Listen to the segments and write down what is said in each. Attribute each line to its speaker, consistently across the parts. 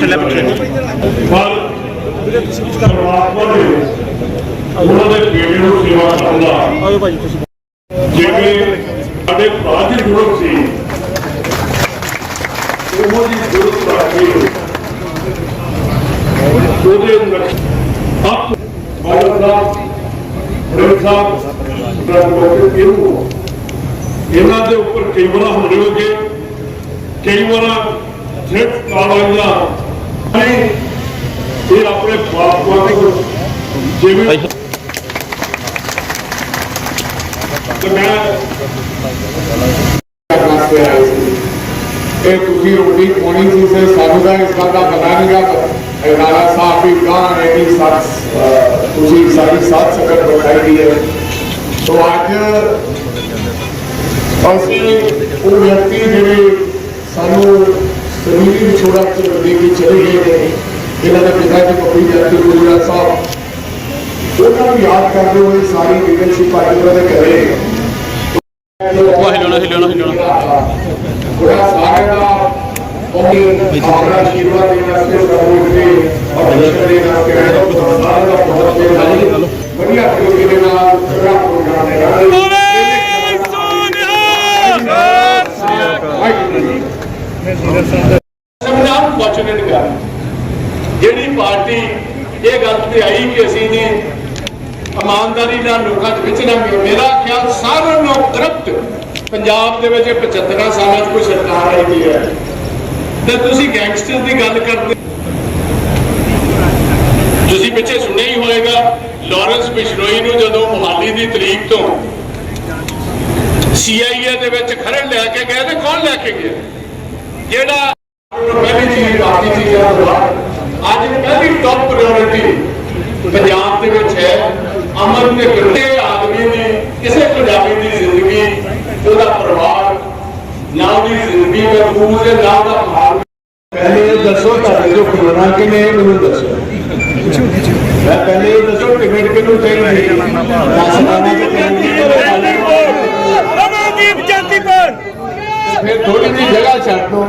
Speaker 1: ਚੱਲਿਆ ਪਿੱਛੇ।
Speaker 2: ਪਰ ਪਰਮਾਤਮਾ ਉਹਨਾਂ ਦੇ ਬੇਟੇ ਨੂੰ ਸੇਵਾ ਕਰਨ ਦਾ
Speaker 1: ਭਾਜੀ ਤੁਸੀਂ
Speaker 2: ਜਿਵੇਂ ਸਾਡੇ ਭਰਾ ਦੀ ਜ਼ਰੂਰਤ ਸੀ ਉਹੋ ਦੀ ਜ਼ਰੂਰਤ ਰੱਖੀ ਉਹਦੇ ਨਕਸ਼ ਆਪ ਬਾਬਾ ਸਾਹਿਬ ਦਾ ਲੋਕ ਇਹਨੂੰ ਇਹਨਾਂ ਦੇ ਉੱਪਰ ਕਈ ਵਾਰ ਹਮਲੇ ਹੋ ਗਏ ਕਈ ਵਾਰ ਥ੍ਰੈਟ ਕਾਲਾਂ ਇਹ ਆਪਣੇ ਬਾਪ ਨੂੰ ਜਿਵੇਂ ਤੇ ਮੈਂ
Speaker 3: ਸੀ ਇਹ ਤੁਸੀਂ ਰੋਟੀ ਪਾਣੀ ਸੀ ਤੇ ਸਾਨੂੰ ਦਾ ਇਸ ਗੱਲ ਦਾ ਪਤਾ ਨਹੀਂ ਗਾ ਨਾਰਾ ਸਾਹਿਬ ਵੀ ਕਹਾਂ ਹੈ ਕਿ ਅਹ, ਤੁਸੀਂ ਸਾਡੀ ਸਾਥ ਸਕਰ ਬਖਾਈ ਦੀ ਹੈ। ਤੋਂ ਅੱਜ ਅਸੀਂ ਉਹ ਵਿਅਕਤੀ ਜਿਹੜੇ ਸਾਨੂੰ ਸਰੀਰ ਛੋੜਾ ਕੇ ਦੇ ਕੇ ਚਲੇ ਗਏ ਨੇ ਇਹਨਾਂ ਦੇ ਪਿਤਾ ਜੀ ਪੱਪੀ ਜੱਤੀ ਗੁਰੂਰਾ ਸਾਹਿਬ ਉਹਨਾਂ ਨੂੰ ਯਾਦ ਕਰਦੇ ਹੋਏ ਸਾਰੀ ਲੀਡਰਸ਼ਿਪ ਅੱਜ ਦੇ ਘਰੇ
Speaker 1: ਉਹ ਹਿਲਾਉਣਾ ਹਿਲਾਉਣਾ ਹਿਲਾਉਣਾ
Speaker 3: ਬੜਾ ਸਾਰਿਆਂ ਦਾ ਉਹਦੀ ਆਪਣਾ ਆਸ਼ੀਰਵਾਦ ਦੇਣ ਵਾਸਤੇ ਸਪੋਰਟ ਦੇ ਔਰ ਦਰਸ਼ਨ ਦੇ ਨਾਲ ਕਿਹਾ ਜਾ ਸਾਰਿਆਂ ਦਾ ਬਹੁਤ ਬਹੁਤ ਵਧੀਆ ਤਰੀਕੇ ਦੇ ਨਾਲ ਪੂਰਾ ਪ੍ਰੋਗਰਾਮ ਹੈ
Speaker 2: ਸੰਵਿਧਾਨ ਵਾਚਨ ਕਰ ਜਿਹੜੀ ਪਾਰਟੀ ਇਹ ਗੱਲ ਤੇ ਆਈ ਕਿ ਅਸੀਂ ਨੇ ਇਮਾਨਦਾਰੀ ਨਾਲ ਲੋਕਾਂ ਦੇ ਵਿੱਚ ਨਾ ਮੇਰਾ ਖਿਆਲ ਸਾਰਿਆਂ ਨੂੰ ਕਰਪਟ ਪੰਜਾਬ ਦੇ ਵਿੱਚ 75 ਸਾਲਾਂ 'ਚ ਕੋਈ ਸਰਕਾਰ ਆਈ ਦੀ ਹੈ। ਤੇ ਤੁਸੀਂ ਗੈਂਗਸਟਰ ਦੀ ਗੱਲ ਕਰਦੇ ਤੁਸੀਂ ਪਿੱਛੇ ਸੁਣਿਆ ਹੀ ਹੋਵੇਗਾ, ਲਾਰੈਂਸ ਬਿਸ਼ਨੋਈ ਨੂੰ ਜਦੋਂ ਮੁਹਾਲੀ ਦੀ ਤਰੀਕ ਤੋਂ ਸੀਆਈਏ ਦੇ ਵਿੱਚ ਖਰੜ ਲੈ ਕੇ ਗਏ ਤੇ ਕੌਣ ਲੈ ਕੇ ਗਿਆ? ਜਿਹੜਾ ਪਹਿਲੀ ਚੀਜ਼ ਬਾਕੀ ਚੀਜ਼ਾਂ ਤੋਂ ਬਾਅਦ ਅੱਜ ਪਹਿਲੀ ਟੌਪ ਪ੍ਰਾਇੋਰਟੀ ਪੰਜਾਬ ਦੇ ਵਿੱਚ ਹੈ। ਅਮਨ ਦੇ ਕਿਤੇ ਆਦਮੀ ਦੀ ਕਿਸੇ ਪੰਜਾਬੀ ਦੀ ਜ਼ਿੰਦਗੀ ਉਹਦਾ ਪਰਿਵਾਰ ਨਾ ਉਹਦੀ ਜ਼ਿੰਦਗੀ ਮਹਿਫੂਜ਼ ਹੈ ਨਾ ਉਹਦਾ ਮਾਲ
Speaker 3: ਪਹਿਲੇ ਇਹ ਦੱਸੋ ਤੁਹਾਡੇ ਜੋ ਖਲੋਣਾ ਕਿਨੇ ਮੈਨੂੰ ਦੱਸੋ। ਮੈਂ ਪਹਿਲੇ ਇਹ ਦੱਸੋ ਟਿਕਟ ਕਿਹਨੂੰ ਚਾਹੀਦੀ ਲਾਣਾ ਕਿ
Speaker 1: ਰਮਨਦੀਪ ਜੰਤੀਪੁਰ।
Speaker 3: ਫਿਰ ਥੋੜੀ ਜਿਹੀ ਜਗ੍ਹਾ ਛੱਡ ਦੋ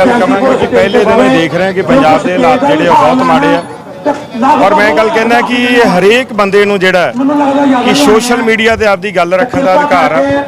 Speaker 4: ਗੱਲ ਕਰਾਂਗਾ ਕਿ ਪਹਿਲੇ ਦਿਨੋਂ ਹੀ ਦੇਖ ਰਹੇ ਹਾਂ ਕਿ ਪੰਜਾਬ ਦੇ ਹਾਲਾਤ ਜਿਹੜੇ ਆ ਬਹੁਤ ਮਾੜੇ ਆ। ਔਰ ਮੈਂ ਗੱਲ ਕਹਿੰਦਾ ਕਿ ਹਰੇਕ ਬੰਦੇ ਨੂੰ ਜਿਹੜਾ ਕਿ ਸੋਸ਼ਲ ਮੀਡੀਆ ਤੇ ਆਪਦੀ ਗੱਲ ਰੱਖਣ ਦਾ ਅਧਿਕਾਰ ਆ।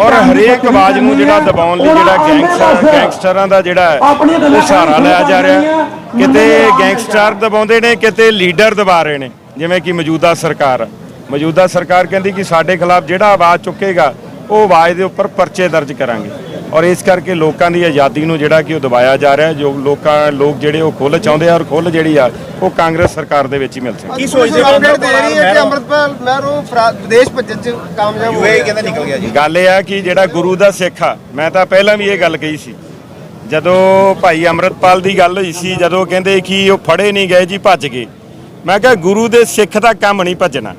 Speaker 4: ਔਰ ਹਰੇਕ ਆਵਾਜ਼ ਨੂੰ ਜਿਹੜਾ ਦਬਾਉਣ ਲਈ ਜਿਹੜਾ ਗੈਂਗਸਟਰ ਗੈਂਗਸਟਰਾਂ ਦਾ ਜਿਹੜਾ ਉਹ ਸਹਾਰਾ ਲਿਆ ਜਾ ਰਿਹਾ। ਕਿਤੇ ਗੈਂਗਸਟਰ ਦਬਾਉਂਦੇ ਨੇ ਕਿਤੇ ਲੀਡਰ ਦਬਾ ਰਹੇ ਨੇ ਜਿਵੇਂ ਕਿ ਮੌਜੂਦਾ ਸਰਕਾਰ। ਮੌਜੂਦਾ ਸਰਕਾਰ ਕਹਿੰਦੀ ਕਿ ਸਾਡੇ ਖਿਲਾਫ ਜਿਹੜਾ ਆਵਾਜ਼ ਚੁੱਕੇਗਾ ਉਹ ਆਵਾਜ਼ ਦੇ ਉੱਪਰ ਪਰਚੇ ਦਰਜ ਕਰਾਂਗੇ। ਔਰ ਇਸ ਕਰਕੇ ਲੋਕਾਂ ਦੀ ਆਜ਼ਾਦੀ ਨੂੰ ਜਿਹੜਾ ਕਿ ਉਹ ਦਬਾਇਆ ਜਾ ਰਿਹਾ ਹੈ। ਜੋ ਲੋਕਾਂ ਲੋਕ ਜਿਹੜੇ ਉਹ ਖੁੱਲ੍ਹ ਚਾਹੁੰਦੇ ਆ ਔਰ ਖੁੱਲ੍ਹ ਜਿਹੜੀ ਆ ਉਹ ਕਾਂਗਰਸ ਸਰਕਾਰ ਦੇ ਵਿੱਚ ਹੀ ਮਿਲ ਸਕਦੀ
Speaker 1: ਕੀ ਸੋਚਦੇ ਹੋ
Speaker 5: ਅਪਡੇਟ ਦੇ ਰਹੀ ਹੈ ਕਿ ਅੰਮ੍ਰਿਤਪਾਲ ਮਹਿਰੋ ਵਿਦੇਸ਼ ਭੱਜਣ ਚ ਕਾਮਯਾਬ ਹੋ ਗਿਆ ਕਹਿੰਦਾ ਨਿਕਲ ਗਿਆ ਜੀ।
Speaker 4: ਗੱਲ ਇਹ ਆ ਕਿ ਜਿਹੜਾ ਗੁਰੂ ਦਾ ਸਿੱਖ ਆ ਮੈਂ ਤਾਂ ਪਹਿਲਾਂ ਵੀ ਇਹ ਗੱਲ ਕਹੀ ਸੀ। ਜਦੋਂ ਭਾਈ ਅੰਮ੍ਰਿਤਪਾਲ ਦੀ ਗੱਲ ਹੋਈ ਸੀ ਜਦੋਂ ਕਹਿੰਦੇ ਕਿ ਉਹ ਫੜੇ ਨਹੀਂ ਗਏ ਜੀ ਭੱਜ ਗਏ। ਮੈਂ ਕਿਹਾ ਗੁਰੂ ਦੇ ਸਿੱਖ ਦਾ ਕੰਮ ਨਹੀਂ ਭੱਜਣਾ।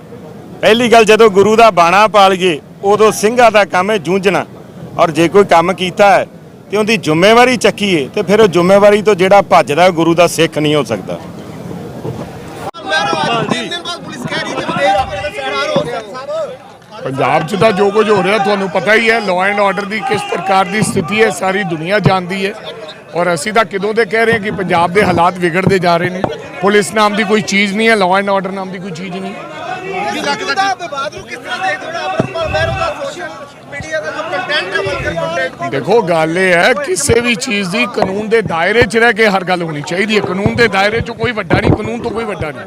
Speaker 4: ਪਹਿਲੀ ਗੱਲ ਜਦੋਂ ਗੁਰੂ ਦਾ ਬਾਣਾ ਪਾਲ ਗਏ ਉਦੋਂ ਸਿੰਘਾਂ ਦਾ ਕੰਮ ਹੈ ਜੂਝਣਾ। ਔਰ ਜੇ ਕੋਈ ਕੰਮ ਕੀਤਾ ਹੈ ਤੇ ਉਹਦੀ ਜ਼ਿੰਮੇਵਾਰੀ ਚੱਕੀਏ ਤੇ ਫਿਰ ਉਹ ਜ਼ਿੰਮੇਵਾਰੀ ਤੋਂ ਜਿਹੜਾ ਭੱਜਦਾ ਗੁਰੂ ਦਾ ਸਿੱਖ ਨਹੀਂ ਹੋ ਸਕਦਾ।
Speaker 6: ਪੰਜਾਬ 'ਚ ਤਾਂ ਜੋ ਕੁਝ ਹੋ ਰਿਹਾ ਤੁਹਾਨੂੰ ਪਤਾ ਹੀ ਹੈ ਲਾਅ ਐਂਡ ਆਰਡਰ ਦੀ ਕਿਸ ਪ੍ਰਕਾਰ ਦੀ ਸਥਿਤੀ ਹੈ ਸਾਰੀ ਦੁਨੀਆ ਜਾਣਦੀ ਹੈ। ਔਰ ਅਸੀਂ ਤਾਂ ਕਿਦੋਂ ਦੇ ਕਹਿ ਰਹੇ ਹਾਂ ਕਿ ਪੰਜਾਬ ਦੇ ਹਾਲਾਤ ਵਿਗੜਦੇ ਜਾ ਰਹੇ ਨੇ। ਪੁਲਿਸ ਨਾਮ ਦੀ ਕੋਈ ਚੀਜ਼ ਨਹੀਂ ਹੈ ਲਾਅ ਐਂਡ ਆਰਡਰ ਨਾਮ ਦੀ ਕੋਈ ਚੀਜ਼ ਨਹੀਂ। ਦੇਖੋ ਗੱਲ ਇਹ ਹੈ ਕਿਸੇ ਵੀ ਚੀਜ਼ ਦੀ ਕਾਨੂੰਨ ਦੇ ਦਾਇਰੇ 'ਚ ਰਹਿ ਕੇ ਹਰ ਗੱਲ ਹੋਣੀ ਚਾਹੀਦੀ ਹੈ। ਕਾਨੂੰਨ ਦੇ ਦਾਇਰੇ 'ਚ ਕੋਈ ਵੱਡਾ ਨਹੀਂ ਕਾਨੂੰਨ ਤੋਂ ਕੋਈ ਵੱਡਾ ਨਹੀਂ।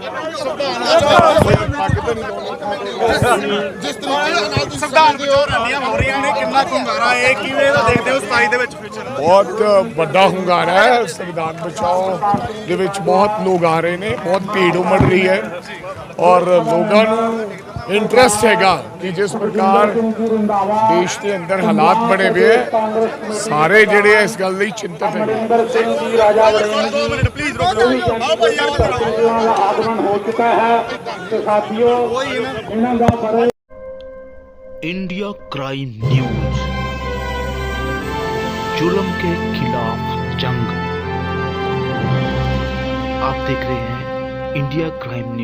Speaker 5: ਜਿਸ ਤਰੀਕੇ ਨਾਲ ਤੁਸੀਂ ਸੰਵਿਧਾਨ ਵਿੱਚ ਰੈਲੀਆਂ ਹੋ ਰਹੀਆਂ ਨੇ ਕਿੰਨਾ ਹੁੰਗਾਰਾ ਹੈ ਕਿਵੇਂ ਦਾ ਦੇਖਦੇ ਹੋ 27 ਦੇ ਵਿੱਚ ਫਿਊਚਰ
Speaker 6: ਬਹੁਤ ਵੱਡਾ ਹੁੰਗਾਰਾ ਹੈ ਸੰਵਿਧਾਨ ਬਚਾਓ ਦੇ ਵਿੱਚ ਬਹੁਤ ਲੋਕ ਆ ਰਹੇ ਨੇ ਬਹੁਤ ਭੀੜ ਉਮੜ ਰਹੀ ਹੈ ਔਰ ਲੋਕਾਂ ਨੂੰ ਇੰਟਰਸਟ ਹੈਗਾ ਕਿ ਜਿਸ ਪ੍ਰਕਾਰ ਦੇਸ਼ ਦੇ ਅੰਦਰ ਹਾਲਾਤ ਬਣੇ ਹੋਏ ਹੈ ਸਾਰੇ ਜਿਹੜੇ ਇਸ ਗੱਲ ਲਈ ਚਿੰਤਤ ਹੈ
Speaker 5: ਦੋ ਮਿੰਟ ਪਲੀਜ਼ ਰੁਕ ਜਾਓ ਆਓ ਭਾਈ ਆਓ
Speaker 7: इंडिया क्राइम न्यूज जुल्म के खिलाफ जंग आप देख रहे हैं इंडिया क्राइम न्यूज